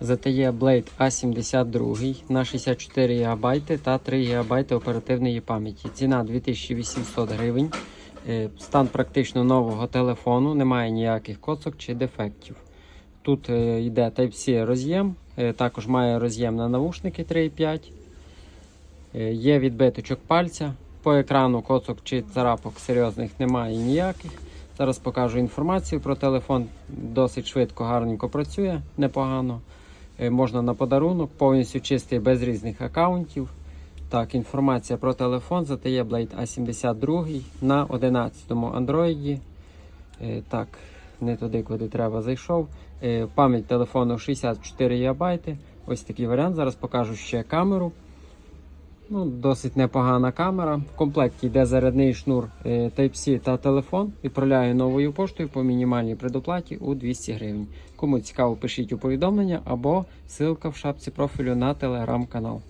ZTE Blade A72 на 64 ГБ та 3 ГБ оперативної пам'яті. Ціна 2800 гривень. Е, Стан практично нового телефону, немає ніяких коцок чи дефектів. Тут е, йде Type-C роз'єм, е, також має роз'єм на навушники 3.5. Е, Є відбиточок пальця. По екрану коцок чи царапок серйозних немає ніяких. Зараз покажу інформацію про телефон. Досить швидко, гарненько працює, непогано. Е, Можна на подарунок, повністю чистий без різних аккаунтів. Так, інформація про телефон ZTE Blade A72 на 11-му Android. Е, Так, не туди, куди треба, зайшов. Е, Пам'ять телефону 64 ГБ. Ось такий варіант. Зараз покажу ще камеру. Ну, Досить непогана камера. В комплекті йде зарядний шнур е, Type-C та телефон. Відправляю новою поштою по мінімальній предоплаті у 200 гривень. Кому цікаво, пишіть у повідомлення або ссылка в шапці профілю на телеграм-канал.